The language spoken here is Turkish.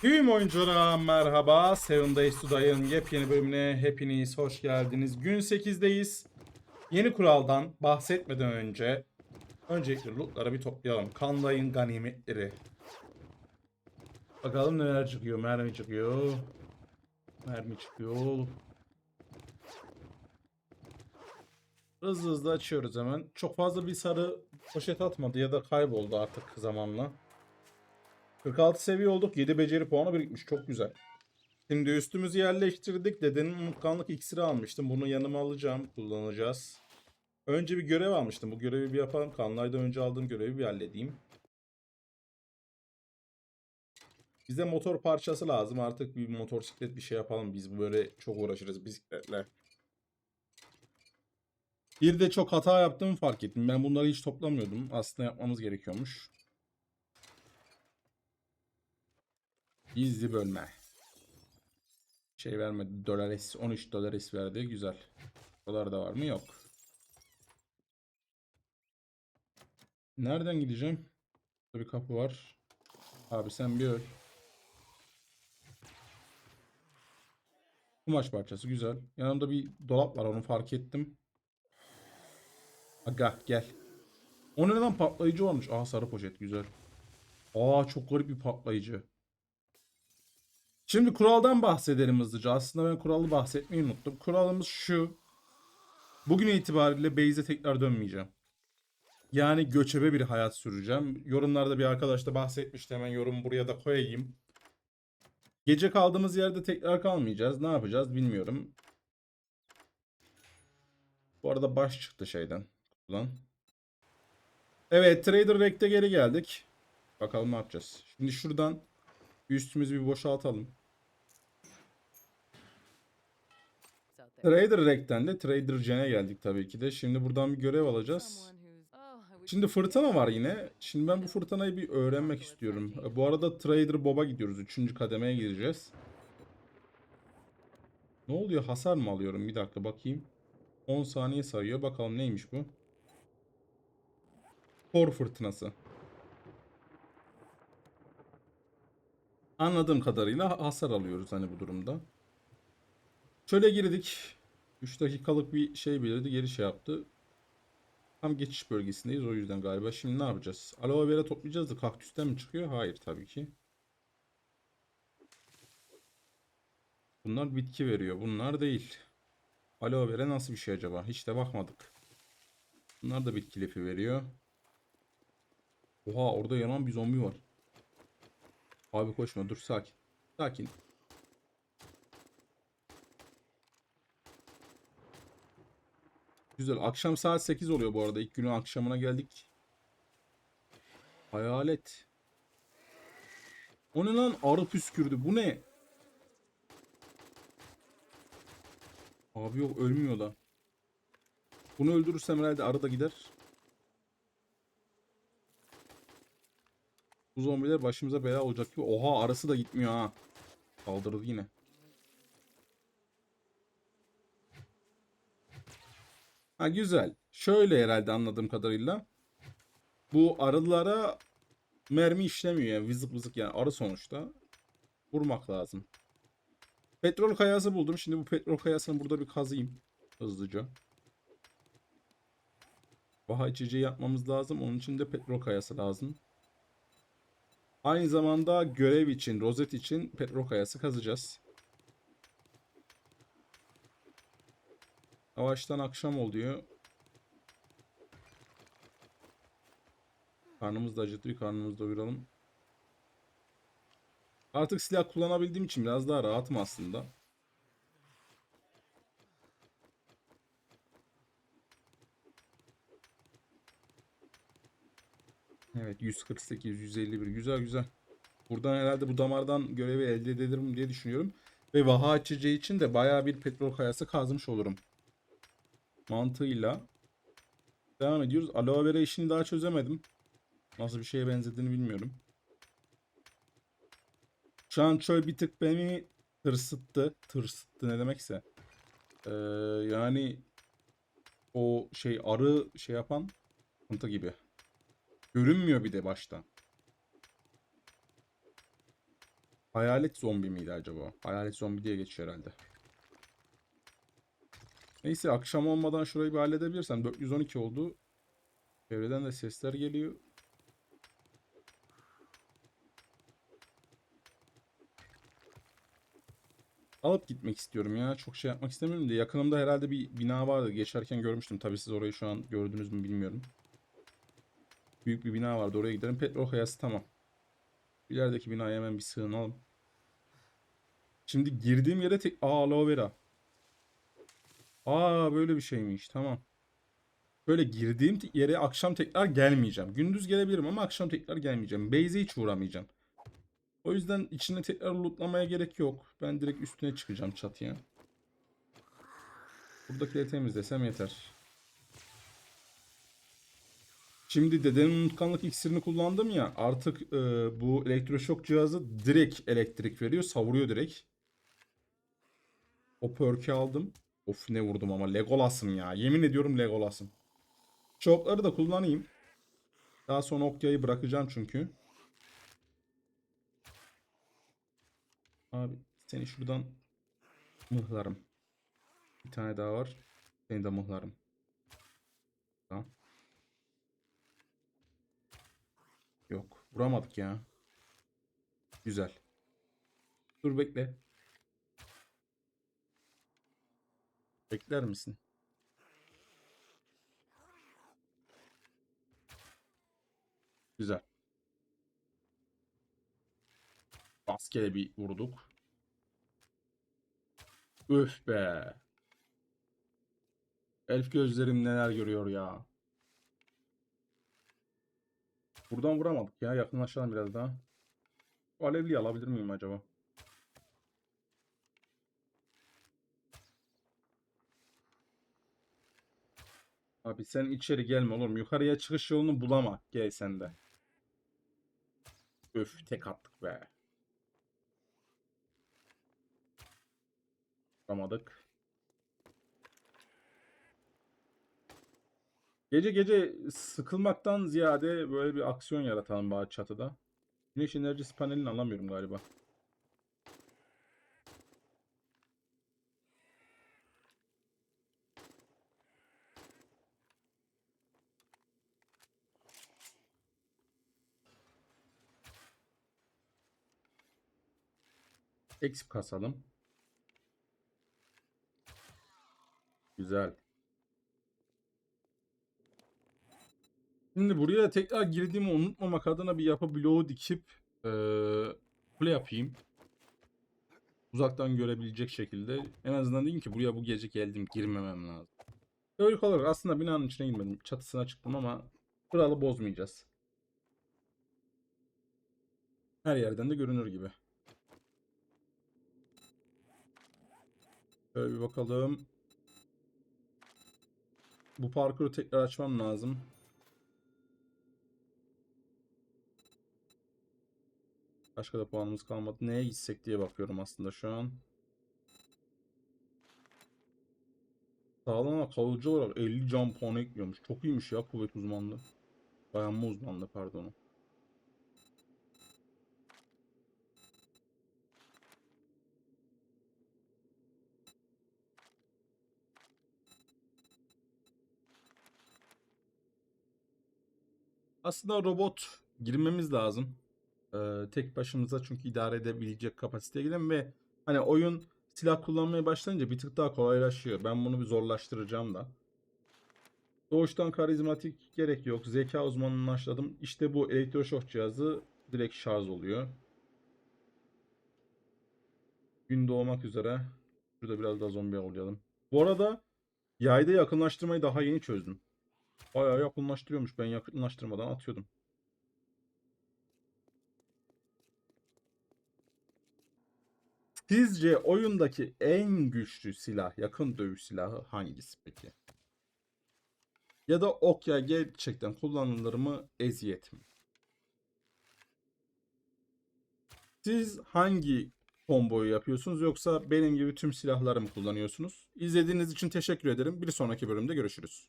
Tüm oyunculara merhaba. Seven Days to Die'ın yepyeni bölümüne hepiniz hoş geldiniz. Gün 8'deyiz. Yeni kuraldan bahsetmeden önce öncelikle lootları bir toplayalım. Kanlayın ganimetleri. Bakalım neler çıkıyor. Mermi çıkıyor. Mermi çıkıyor. Hızlı hızlı açıyoruz hemen. Çok fazla bir sarı poşet atmadı ya da kayboldu artık zamanla. 46 seviye olduk. 7 beceri puanı birikmiş. Çok güzel. Şimdi üstümüzü yerleştirdik. Dedenin unutkanlık iksiri almıştım. Bunu yanıma alacağım. Kullanacağız. Önce bir görev almıştım. Bu görevi bir yapalım. Kanlay'dan önce aldığım görevi bir halledeyim. Bize motor parçası lazım. Artık bir motosiklet bir şey yapalım. Biz böyle çok uğraşırız bisikletle. Bir de çok hata yaptığımı fark ettim. Ben bunları hiç toplamıyordum. Aslında yapmamız gerekiyormuş. Gizli bölme. Şey vermedi. Dolares 13 dolares verdi. Güzel. Dolar da var mı? Yok. Nereden gideceğim? Bir kapı var. Abi sen bir öl. Kumaş parçası güzel. Yanımda bir dolap var onu fark ettim. Aga gel. O ne lan patlayıcı varmış. Aa sarı poşet güzel. Aa çok garip bir patlayıcı. Şimdi kuraldan bahsedelim hızlıca. Aslında ben kuralı bahsetmeyi unuttum. Kuralımız şu. Bugün itibariyle base'e tekrar dönmeyeceğim. Yani göçebe bir hayat süreceğim. Yorumlarda bir arkadaş da bahsetmişti. Hemen yorum buraya da koyayım. Gece kaldığımız yerde tekrar kalmayacağız. Ne yapacağız bilmiyorum. Bu arada baş çıktı şeyden. Kutudan. Evet Trader Rack'te geri geldik. Bakalım ne yapacağız. Şimdi şuradan üstümüzü bir boşaltalım. Trader Rack'ten de Trader Gen'e geldik tabii ki de. Şimdi buradan bir görev alacağız. Şimdi fırtına var yine. Şimdi ben bu fırtınayı bir öğrenmek istiyorum. Bu arada Trader Bob'a gidiyoruz. Üçüncü kademeye gireceğiz. Ne oluyor? Hasar mı alıyorum? Bir dakika bakayım. 10 saniye sayıyor. Bakalım neymiş bu? Kor fırtınası. Anladığım kadarıyla hasar alıyoruz hani bu durumda. Şöyle girdik. 3 dakikalık bir şey belirdi. Geri şey yaptı. Tam geçiş bölgesindeyiz o yüzden galiba. Şimdi ne yapacağız? Aloe vera toplayacağız da kaktüsten mi çıkıyor? Hayır tabii ki. Bunlar bitki veriyor. Bunlar değil. Aloe vera nasıl bir şey acaba? Hiç de bakmadık. Bunlar da bitki lifi veriyor. Oha orada yanan bir zombi var. Abi koşma dur sakin. Sakin. Güzel. Akşam saat 8 oluyor bu arada. İlk günün akşamına geldik. Hayalet. O ne lan? Arı püskürdü. Bu ne? Abi yok ölmüyor da. Bunu öldürürsem herhalde arı da gider. Bu zombiler başımıza bela olacak gibi. Oha arası da gitmiyor ha. Kaldırdı yine. Ha güzel. Şöyle herhalde anladığım kadarıyla. Bu arılara mermi işlemiyor yani vızık vızık yani arı sonuçta. Vurmak lazım. Petrol kayası buldum. Şimdi bu petrol kayasını burada bir kazıyım. Hızlıca. Baha içeceği yapmamız lazım. Onun için de petrol kayası lazım. Aynı zamanda görev için, rozet için petrol kayası kazacağız. Yavaştan akşam oluyor. Karnımız da acıktı. Bir karnımızı doyuralım. Artık silah kullanabildiğim için biraz daha rahatım aslında. Evet 148, 151 güzel güzel. Buradan herhalde bu damardan görevi elde ederim diye düşünüyorum. Ve vaha açıcı için de bayağı bir petrol kayası kazmış olurum. Mantığıyla. Devam ediyoruz. Aloe vera işini daha çözemedim. Nasıl bir şeye benzediğini bilmiyorum. Şu an çöl bir tık beni tırsıttı. Tırsıttı ne demekse. Ee, yani o şey arı şey yapan sıkıntı gibi. Görünmüyor bir de başta. Hayalet zombi miydi acaba? Hayalet zombi diye geçiyor herhalde. Neyse akşam olmadan şurayı bir halledebilirsem 412 oldu. Çevreden de sesler geliyor. Alıp gitmek istiyorum ya. Çok şey yapmak istemiyorum da yakınımda herhalde bir bina vardı. Geçerken görmüştüm. Tabii siz orayı şu an gördünüz mü bilmiyorum. Büyük bir bina vardı. Oraya gidelim. Petrol kayası tamam. İlerideki binaya hemen bir sığınalım. Şimdi girdiğim yere tek... Aa aloe vera. Aa böyle bir şeymiş. Tamam. Böyle girdiğim yere akşam tekrar gelmeyeceğim. Gündüz gelebilirim ama akşam tekrar gelmeyeceğim. Base'e hiç uğramayacağım. O yüzden içine tekrar lootlamaya gerek yok. Ben direkt üstüne çıkacağım çatıya. Buradakileri temizlesem yeter. Şimdi dedenin unutkanlık iksirini kullandım ya. Artık e, bu elektroşok cihazı direkt elektrik veriyor. Savuruyor direkt. O perk'i aldım. Of ne vurdum ama Legolas'ım ya. Yemin ediyorum Legolas'ım. Şokları da kullanayım. Daha sonra Okya'yı bırakacağım çünkü. Abi seni şuradan mıhlarım. Bir tane daha var. Seni de mıhlarım. Tamam. Yok. Vuramadık ya. Güzel. Dur bekle. Bekler misin? Güzel. Rastgele bir vurduk. Öf be. Elf gözlerim neler görüyor ya. Buradan vuramadık ya. Yakınlaşalım biraz daha. Bu alevliyi alabilir miyim acaba? Abi sen içeri gelme oğlum. Yukarıya çıkış yolunu bulama. Gel sen de. Öf tek attık be. Vuramadık. Gece gece sıkılmaktan ziyade böyle bir aksiyon yaratalım bari çatıda. Güneş enerjisi panelini alamıyorum galiba. Eksik kasalım. Güzel. Şimdi buraya tekrar girdiğimi unutmamak adına bir yapı bloğu dikip eee kule yapayım. Uzaktan görebilecek şekilde. En azından diyeyim ki buraya bu gece geldim girmemem lazım. Teorik olarak aslında binanın içine girmedim. Çatısına çıktım ama kuralı bozmayacağız. Her yerden de görünür gibi. Şöyle bir bakalım. Bu parkuru tekrar açmam lazım. Başka da puanımız kalmadı. Neye gitsek diye bakıyorum aslında şu an. Sağlama kalıcı olarak 50 can puanı ekliyormuş. Çok iyiymiş ya kuvvet uzmanlığı. Dayanma uzmanlığı pardon. Aslında robot girmemiz lazım. Ee, tek başımıza çünkü idare edebilecek kapasiteye gidelim ve hani oyun silah kullanmaya başlayınca bir tık daha kolaylaşıyor. Ben bunu bir zorlaştıracağım da. Doğuştan karizmatik gerek yok. Zeka uzmanını açladım. İşte bu elektroşok cihazı direkt şarj oluyor. Gün doğmak üzere. Şurada biraz daha zombi avlayalım. Bu arada yayda yakınlaştırmayı daha yeni çözdüm. Bayağı yakınlaştırıyormuş. Ben yakınlaştırmadan atıyordum. Sizce oyundaki en güçlü silah, yakın dövüş silahı hangisi peki? Ya da okya gerçekten kullanılır mı, eziyet mi? Siz hangi komboyu yapıyorsunuz yoksa benim gibi tüm silahları mı kullanıyorsunuz? İzlediğiniz için teşekkür ederim. Bir sonraki bölümde görüşürüz.